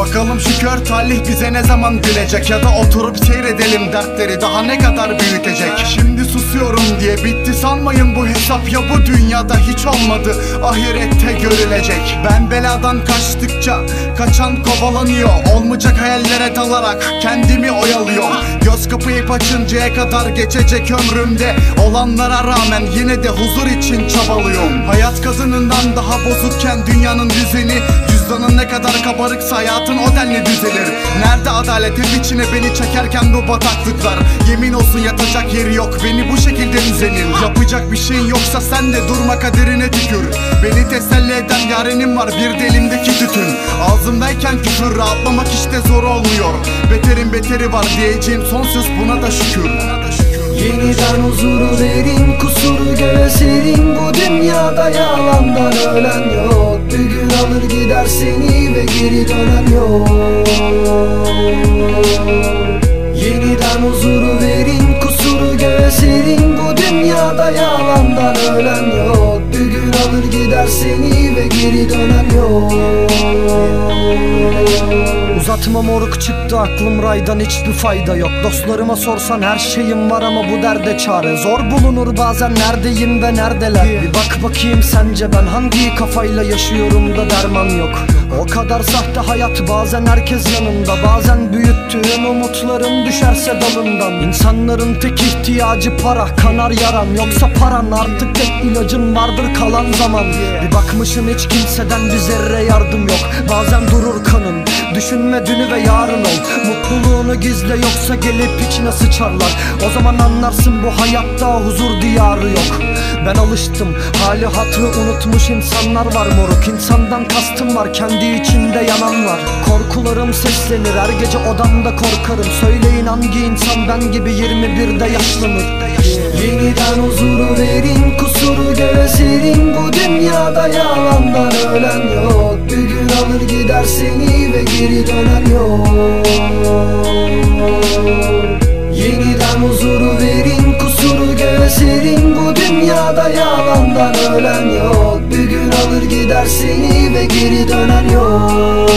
Bakalım şu kör talih bize ne zaman gülecek? Ya da oturup seyredelim dertleri daha ne kadar büyütecek? Şimdi susuyorum diye bitti sanmayın bu hesap. Ya bu dünyada hiç olmadı ahirette görülecek. Ben beladan kaçtıkça kaçan kovalanıyor. Olmayacak hayallere dalarak kendimi oyalıyorum Göz kapayıp açıncaya kadar geçecek ömrümde Olanlara rağmen yine de huzur için çabalıyorum. Hayat kadınından daha bozukken dünyanın düzeni. Cüzdanın ne kadar kabarıksa hayatın o denli düzelir. Nerede adalet hep içine beni çekerken bu bataklıklar? Yemin olsun yatacak yeri yok beni bu şekilde düzenin Yapacak bir şeyin yoksa sen de durma kaderine tükür. Beni teselli eden yarenim var bir de elimdeki tütün. Ağzımdayken küfür rahatlamak işte zor olmuyor. Beterin beteri var diyeceğim son söz buna da şükür. Yeniden huzuru verin kusuru göğeserin Bu dünyada yalandan ölen yok. Bir gün alır gider seni ve geri dönen yok. Yeniden huzuru verin kusuru göğeserin Bu dünyada yalandan ölen yok. Bir gün alır gider seni ve geri dönen yok Uzatma moruk çıktı aklım raydan hiçbir fayda yok. Dostlarıma sorsan her şeyim var ama bu derde çare. Zor bulunur bazen neredeyim ve neredeler? Bir bak bakayım sence ben hangi kafayla yaşıyorum da derman yok. O kadar sahte hayat bazen herkes yanında Bazen büyüttüğün umutların düşerse dalından. İnsanların tek ihtiyacı para kanar yaram. Yoksa paran artık tek ilacın vardır kalan zaman. Bir bakmışın hiç kimseden bir zerre yardım yok. Bazen durur kanın Düşünme dünü ve yarın ol. Mutluluğunu gizle yoksa gelip içine sıçarlar. O zaman anlarsın bu hayatta huzur diyarı yok. Ben alıştım hali hatırı unutmuş insanlar var moruk. İnsandan kastım var kendi içinde yanan var. Korkularım seslenir her gece odamda korkarım. Söyleyin hangi insan ben gibi 21'de yaşlanır. Yeniden huzuru verin kusuru göğeserin Bu dünyada yalandan ölen yok alır gider seni ve geri dönen yok Yeniden huzuru verin kusuru göğeserin Bu dünyada yalandan ölen yok. Bir gün alır gider seni ve geri dönen yok